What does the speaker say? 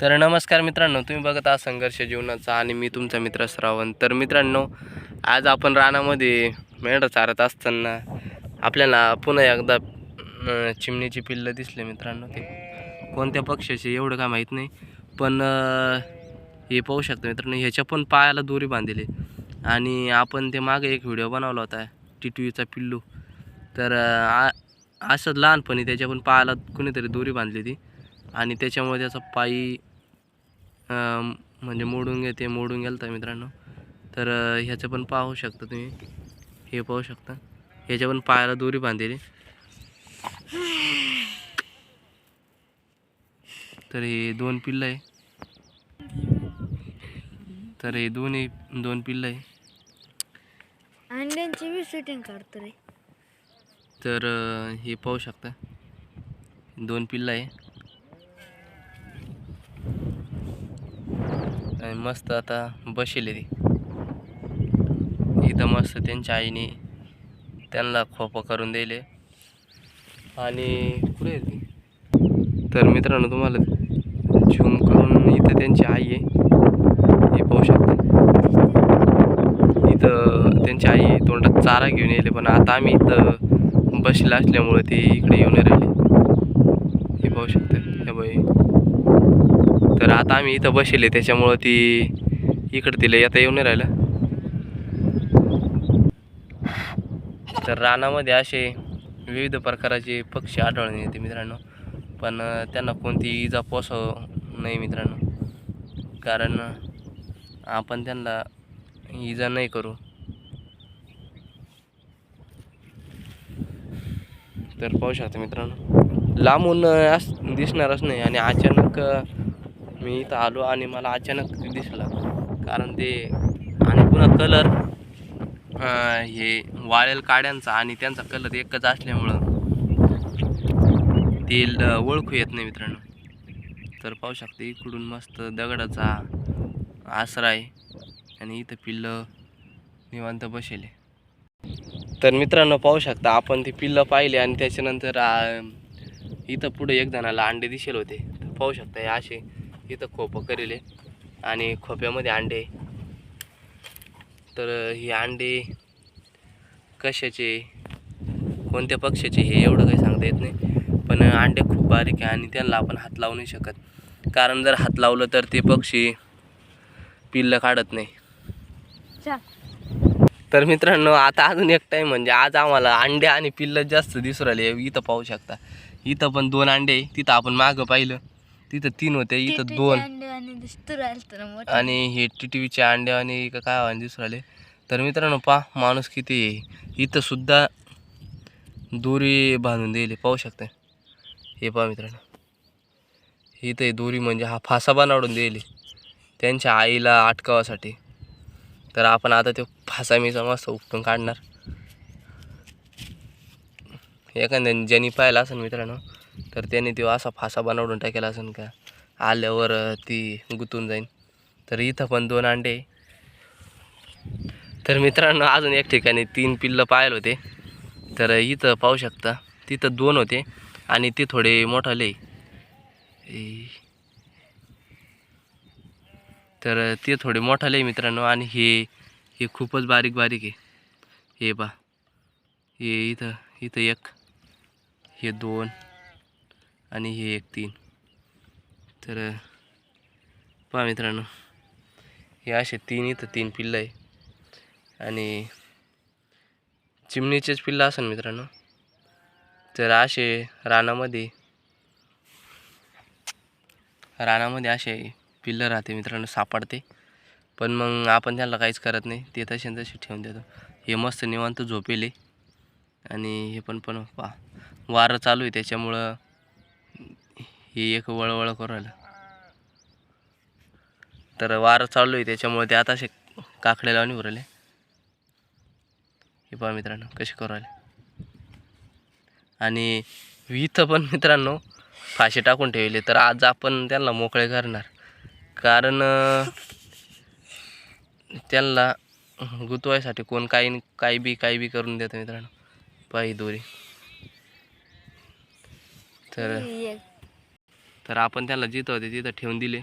तर नमस्कार मित्रांनो तुम्ही बघत आहात संघर्ष जीवनाचा आणि मी तुमचा मित्र श्रावण. तर मित्रांनो आज आपण रानामध्ये मेंढं चारत असताना आपल्याला पुन्हा एकदा चिमणीची पिल्लं दिसले मित्रांनो ते. कोणत्या पक्षाचे एवढं काय माहीत नाही पण हे पाहू शकता मित्रांनो ह्याच्या पण पायाला दोरी बांधलेली आणि आपण ते मागे एक व्हिडिओ बनवला होता टीटीचा पिल्लू. तर आ- असंच लहानपणी त्याच्या पण पायाला कुणीतरी दोरी बांधली ती आणि त्याच्यामुळे त्याचा पायी म्हणजे मोडून घेते मोडून गेलं मित्रांनो. तर ह्याचं पण पाहू शकता तुम्ही. हे पाहू शकता. ह्याच्या पण पायाला दोरी बांधलेली. तर हे दोन पिल्लं आहे. तर हे दोन्ही दोन पिल्लं आहे. अंड्यांची बी शूटिंग काढतो रे तर हे पाहू शकता. दोन पिल्लं आहे. आणि मस्त आता बसेल ती. इथं मस्त त्यांच्या आईने त्यांना खोपं करून दिले. आणि कुठे ती? तर मित्रांनो तुम्हाला झूम करून इथं त्यांची आई आहे. हे पाहू शकता. इथं त्यांची आई आहे तोंडात चारा घेऊन येले पण आता आम्ही इथं बसला असल्यामुळे ते इकडे येऊन राहिले. हे पाहू शकता. तर आता आम्ही इथं बसले त्याच्यामुळं ती इकडं तिला येता येऊन नाही राहिलं. तर रानामध्ये असे विविध प्रकारचे पक्षी आढळून येते मित्रांनो. पण त्यांना कोणती इजा पोसव नाही मित्रांनो. कारण आपण त्यांना इजा नाही करू. तर पाहू शकता मित्रांनो. लांबून अस दिसणारच नाही आणि अचानक मी इथं आलो आणि मला अचानक दिसला. कारण ते आणि पुन्हा कलर हे वाळेल काड्यांचा आणि त्यांचा कलर एकच असल्यामुळं ते ओळखू येत नाही मित्रांनो. तर पाहू शकते इकडून मस्त दगडाचा आसरा आहे आणि इथं पिल्लं निवांत बसेले तर मित्रांनो पाहू शकता आपण ते पिल्लं पाहिले आणि त्याच्यानंतर इथं पुढे एक जणाला अंडे दिसेल होते. तर पाहू शकता हे असे इथं खोपं करेले आणि खोप्यामध्ये अंडे. तर ही अंडे कशाचे? कोणत्या पक्षाचे हे एवढं काही सांगता येत नाही. पण अंडे खूप बारीक आहे आणि त्यांना आपण हात लावू नाही शकत. कारण जर हात लावलं तर ते पक्षी पिल्लं काढत नाही. तर मित्रांनो आता अजून एक टाईम म्हणजे आज आम्हाला अंडे आणि पिल्लं जास्त दिसू राहिले. इथं पाहू शकता. इथं पण दोन अंडे आहे. तिथं आपण मागं पाहिलं. तिथं तीन होते इथं दोन. आणि दिसतो राहिलं ना मोठे. आणि हे टिटवीचे अंडे आणि काय आवाज दिसू राहिले तर मित्रांनो पा माणूस किती आहे. इथं सुद्धा दोरी बांधून दिली पाहू शकता हे पहा मित्रांनो. इथं हे दोरी म्हणजे हा फासा बनवून दिली त्यांच्या आईला अटकावासाठी. तर आपण आता तो फासा मिसा मस्त उपटून काढणार. एखाद्याने ज्यांनी पाहिला असेल मित्रांनो तर त्याने तो असा फासा बनवून टाकेला असेल का? आल्यावर ती गुंतून जाईन. तर इथं पण दोन अंडे आहे. तर मित्रांनो अजून एक ठिकाणी तीन पिल्लं पाहिले होते. तर इथं पाहू शकता तिथं दोन होते आणि ते थोडे मोठाले तर ते थोडे मोठाले मित्रांनो आणि हे हे खूपच बारीक बारीक आहे. हे पा हे इथं इथं एक हे दोन. आणि हे एक तीन. तर पहा मित्रांनो हे असे तीन इथं तीन पिल्लं आहे. आणि चिमणीचेच पिल्लं असेल मित्रांनो. तर असे रानामध्ये रानामध्ये असे पिल्लं राहते मित्रांनो सापडते. पण मग आपण त्याला काहीच करत नाही. ते तसे तसे ठेवून देतो. हे मस्त निवांत झोपेले. आणि हे पण पण पहा वारं चालू आहे. त्याच्यामुळं हे एक वळवळ करू तर वारं चालू आहे त्याच्यामुळे ते आता काकडे लावून उरले हे पहा मित्रांनो कसे करायला आणि इथं पण मित्रांनो फाशी टाकून ठेवले तर आज आपण त्यांना मोकळे करणार. कारण त्यांना गुतवायसाठी कोण काही काही बी काही बी करून देतं मित्रांनो. पायी दोरी. तर तर आपण त्यांना जिथं होते तिथं ठेवून दिले.